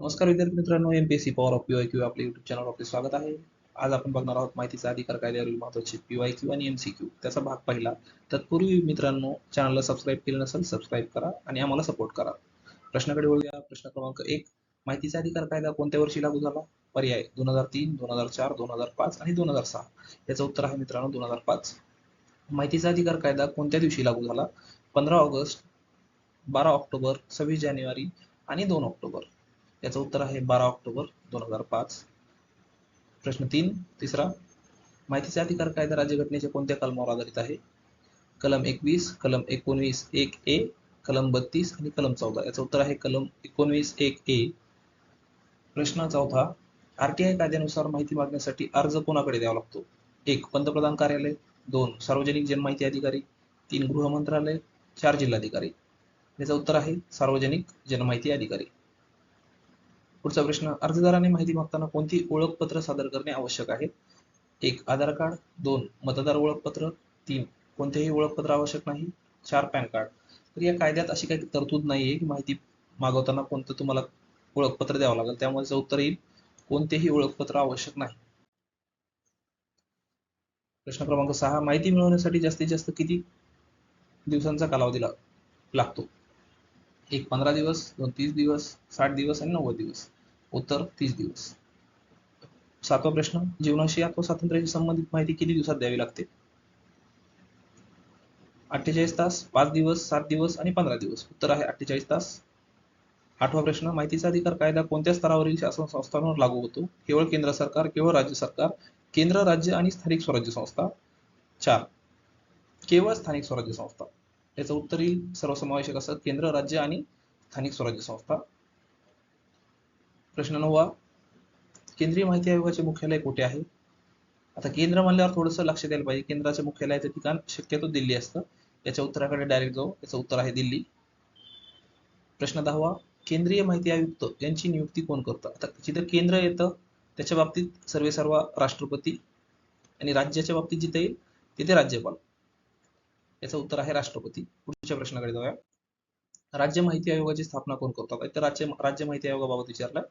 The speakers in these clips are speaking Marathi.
नमस्कार विद्यार्थी मित्रांनो M S C power of PY Q आपल्या युट्यूब चॅनल आपले स्वागत आहे. आज आपण बघणार आहोत माहितीचा अधिकार कायद्यावरील महत्त्वाचे पीवाय क्यू आणि एमसीक्यू त्याचा भाग पहिला तत्पूर्वी मित्रांनो चॅनलला सबस्क्राईब केलं नसेल सबस्क्राईब करा आणि आम्हाला सपोर्ट करा. प्रश्नाकडे वळूया. प्रश्न क्रमांक एक माहितीचा अधिकार कायदा कोणत्या वर्षी लागू झाला? पर्याय दोन हजार तीन दोन हजार चार दोन हजार पाच आणि दोन हजार सहा. याचं उत्तर आहे मित्रांनो दोन हजार पाच. माहितीचा अधिकार कायदा कोणत्या दिवशी लागू झाला? पंधरा ऑगस्ट बारा ऑक्टोबर सव्वीस जानेवारी आणि दोन ऑक्टोबर. याचं उत्तर आहे बारा ऑक्टोबर दोन हजार पाच. प्रश्न तीन तिसरा माहितीचा अधिकार कायदा राज्यघटनेच्या कोणत्या कलमावर आधारित आहे? कलम एकवीस कलम एकोणवीस एक ए कलम बत्तीस आणि कलम चौदा. याचं उत्तर आहे कलम एकोणवीस एक ए. प्रश्न चौथा आरटीआय कायद्यानुसार माहिती मागण्यासाठी अर्ज कोणाकडे द्यावा लागतो? एक पंतप्रधान कार्यालय. दोन सार्वजनिक जनमाहिती अधिकारी. तीन गृह मंत्रालय. चार जिल्हाधिकारी. याचं उत्तर आहे सार्वजनिक जनमाहिती अधिकारी. पुढचा प्रश्न अर्जदाराने माहिती मागताना कोणती ओळखपत्र सादर करणे आवश्यक आहे? एक आधार कार्ड. दोन मतदार ओळखपत्र. तीन कोणतेही ओळखपत्र आवश्यक नाही. चार पॅन कार्ड. तर या कायद्यात अशी काही तरतूद नाहीये की माहिती मागवताना कोणतं तुम्हाला ओळखपत्र द्यावं लागेल. त्यामुळे उत्तर येईल कोणतेही ओळखपत्र आवश्यक नाही. प्रश्न क्रमांक सहा माहिती मिळवण्यासाठी जास्तीत जास्त किती दिवसांचा कालावधी लाग- लागतो? एक पंधरा दिवस दोन तीस दिवस साठ दिवस आणि नव्वद दिवस. उत्तर तीस दिवस. सातवा प्रश्न जीवनाशी अथवा स्वातंत्र्याशी संबंधित माहिती किती दिवसात द्यावी लागते? अठ्ठेचाळीस तास पाच दिवस सात दिवस आणि पंधरा दिवस. उत्तर आहे अठ्ठेचाळीस तास. आठवा प्रश्न माहितीचा अधिकार कायदा कोणत्या स्तरावरील शासन संस्थांवर लागू होतो? केवळ केंद्र सरकार केवळ राज्य सरकार केंद्र राज्य आणि स्थानिक स्वराज्य संस्था? चार. केवळ स्थानिक स्वराज्य संस्था. याचं उत्तर येईल सर्वसमावेशक असतात. केंद्र राज्य आणि स्थानिक स्वराज्य संस्था. प्रश्न नववा केंद्रीय माहिती आयोगाचे मुख्यालय कुठे आहे? आता केंद्र म्हणल्यावर थोडंसं लक्ष द्यायला पाहिजे. केंद्राच्या मुख्यालयाचं ठिकाण शक्यतो दिल्ली असतं. याच्या उत्तराकडे डायरेक्ट जाऊ. याचं उत्तर आहे दिल्ली. प्रश्न दहावा केंद्रीय माहिती आयुक्त यांची नियुक्ती कोण करतं? आता जिथं केंद्र येतं त्याच्या बाबतीत सर्वे सर्व राष्ट्रपती आणि राज्याच्या बाबतीत जिथे येईल तिथे राज्यपाल. याचं उत्तर आहे राष्ट्रपती. पुढच्या प्रश्नाकडे जाऊया. राज्य माहिती आयोगाची स्थापना कोण करतात राज्य राज्य माहिती आयोगाबाबत विचारलं.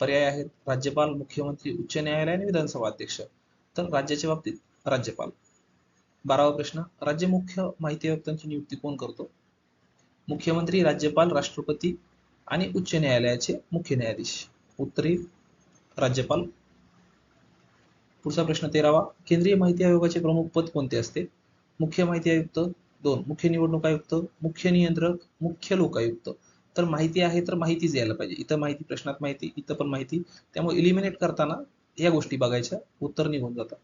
पर्याय आहेत. राज्यपाल मुख्यमंत्री उच्च न्यायालय आणि विधानसभा अध्यक्ष. तर राज्याच्या बाबतीत राज्यपाल. बारावा प्रश्न. राज्य मुख्य माहिती आयुक्तांची नियुक्ती कोण करतो? मुख्यमंत्री राज्यपाल राष्ट्रपती आणि उच्च न्यायालयाचे मुख्य न्यायाधीश. उत्तरी. राज्यपाल. पुढचा प्रश्न तेरावा. केंद्रीय माहिती आयोगाचे प्रमुख पद कोणते असते? मुख्य माहिती आयुक्त दोन. मुख्य निवडणूक आयुक्त मुख्य नियंत्रक मुख्य लोकायुक्त. तर माहिती आहे तर माहितीच यायला पाहिजे. इथं माहिती प्रश्नात माहिती इथं पण माहिती. त्यामुळे इलिमिनेट करताना या गोष्टी बघायच्या. उत्तर निघून जातात.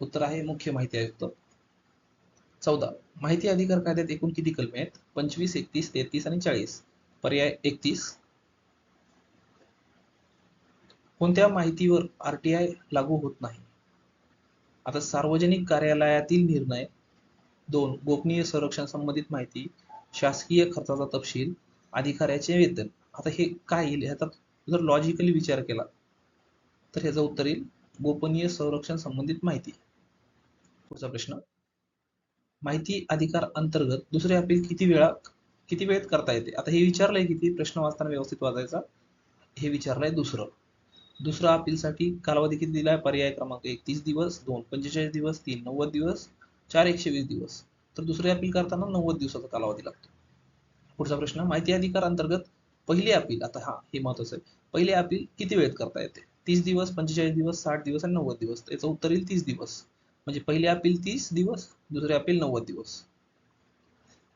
उत्तर आहे मुख्य माहिती आयुक्त. चौदा. माहिती अधिकार कायद्यात एकूण किती कलमे आहेत? पंचवीस एकतीस तेहतीस आणि चाळीस. पर्याय एकतीस. कोणत्या माहितीवर आरटीआय लागू होत नाही? आता सार्वजनिक कार्यालयातील निर्णय दोन गोपनीय संरक्षण संबंधित माहिती शासकीय खर्चाचा तपशील अधिकाऱ्याचे वेतन. आता हे काय येईल? ह्याचा जर लॉजिकली विचार केला तर ह्याचं उत्तर येईल गोपनीय संरक्षण संबंधित माहिती. पुढचा प्रश्न. माहिती अधिकार अंतर्गत दुसरे अपील किती वेळा किती वेळेत करता येते? आता हे विचारलंय किती? प्रश्न वाचताना व्यवस्थित वाचायचा. हे विचारलंय दुसरं. दुसरा अपीलसाठी कालावधी किती दिलाय? पर्याय क्रमांक एक तीस दिवस दोन पंचेचाळीस दिवस तीन नव्वद दिवस चार एकशे वीस दिवस. तर दुसरे अपील करताना नव्वद दिवसाचा कालावधी लागतो. पुढचा प्रश्न माहिती अधिकार अंतर्गत पहिले अपील आता हा हे महत्वाचं आहे. पहिले अपील किती वेळेत करता येते? तीस दिवस पंचेचाळीस दिवस साठ दिवस आणि नव्वद दिवस. तर याचं उत्तर येईल तीस दिवस. म्हणजे पहिले अपील तीस दिवस दुसरे अपील नव्वद दिवस.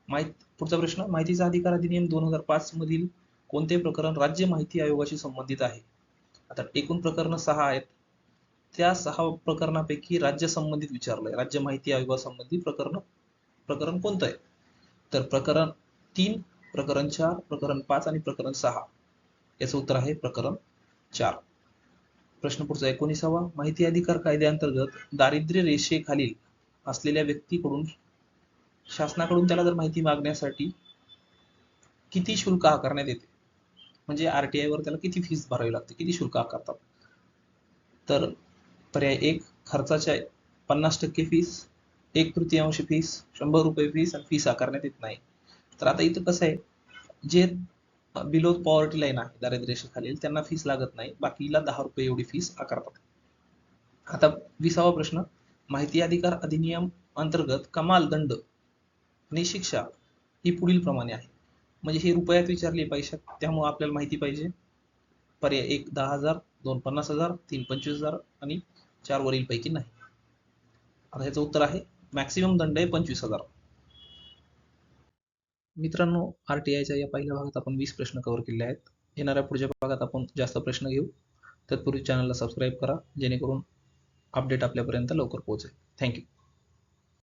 माहिती पुढचा प्रश्न माहितीचा अधिकार अधिनियम दोन हजार पाच मधील कोणते प्रकरण राज्य माहिती आयोगाशी संबंधित आहे? आता एकूण प्रकरण सहा आहेत. त्या सहा प्रकरणापैकी राज्य संबंधित विचारलंय. राज्य माहिती आयोगासंबंधी प्रकरण प्रकरण कोणतं आहे? तर प्रकरण तीन प्रकरण चार प्रकरण पाच आणि प्रकरण सहा. याचं उत्तर आहे प्रकरण चार. प्रश्न पुढचा एकोणीसावा. माहिती अधिकार कायद्याअंतर्गत दारिद्र्य रेषेखालील असलेल्या व्यक्तीकडून शासनाकडून त्याला जर माहिती मागण्यासाठी किती शुल्क आकारण्यात येते? म्हणजे आरटीआय वर त्याला किती फीस भरावी लागते? किती शुल्क आकारतात? तर पर्याय एक खर्चाच्या पन्नास टक्के फीस एक तृतीयांश फीस शंभर रुपये फीस आणि फीस आकारण्यात येत नाही. तर आता इथं कसं आहे जे बिलो पॉवर्टी लाईन आहे दारिद्र्यरेषेखालील त्यांना फीस लागत नाही बाकीला दहा रुपये एवढी फीस आकारतात. आता विसावा प्रश्न माहिती अधिकार अधिनियम अंतर्गत कमाल दंड आणि शिक्षा ही पुढील प्रमाणे आहे. म्हणजे हे रुपयात विचारले पैशात त्यामुळे आपल्याला माहिती पाहिजे. पर्याय एक दहा हजार दोन पन्नास हजार तीन पंचवीस हजार आणि चार वरील पैकी नाही. आता ह्याचं उत्तर आहे मॅक्सिमम दंड आहे पंचवीस हजार. मित्रांनो आरटीआयच्या या पहिल्या भागात आपण वीस प्रश्न कव्हर केले आहेत. येणाऱ्या पुढच्या भागात आपण जास्त प्रश्न घेऊ. तत्पूर्वी चॅनलला सबस्क्राईब करा जेणेकरून अपडेट आपल्यापर्यंत लवकर पोहोचेल. थँक्यू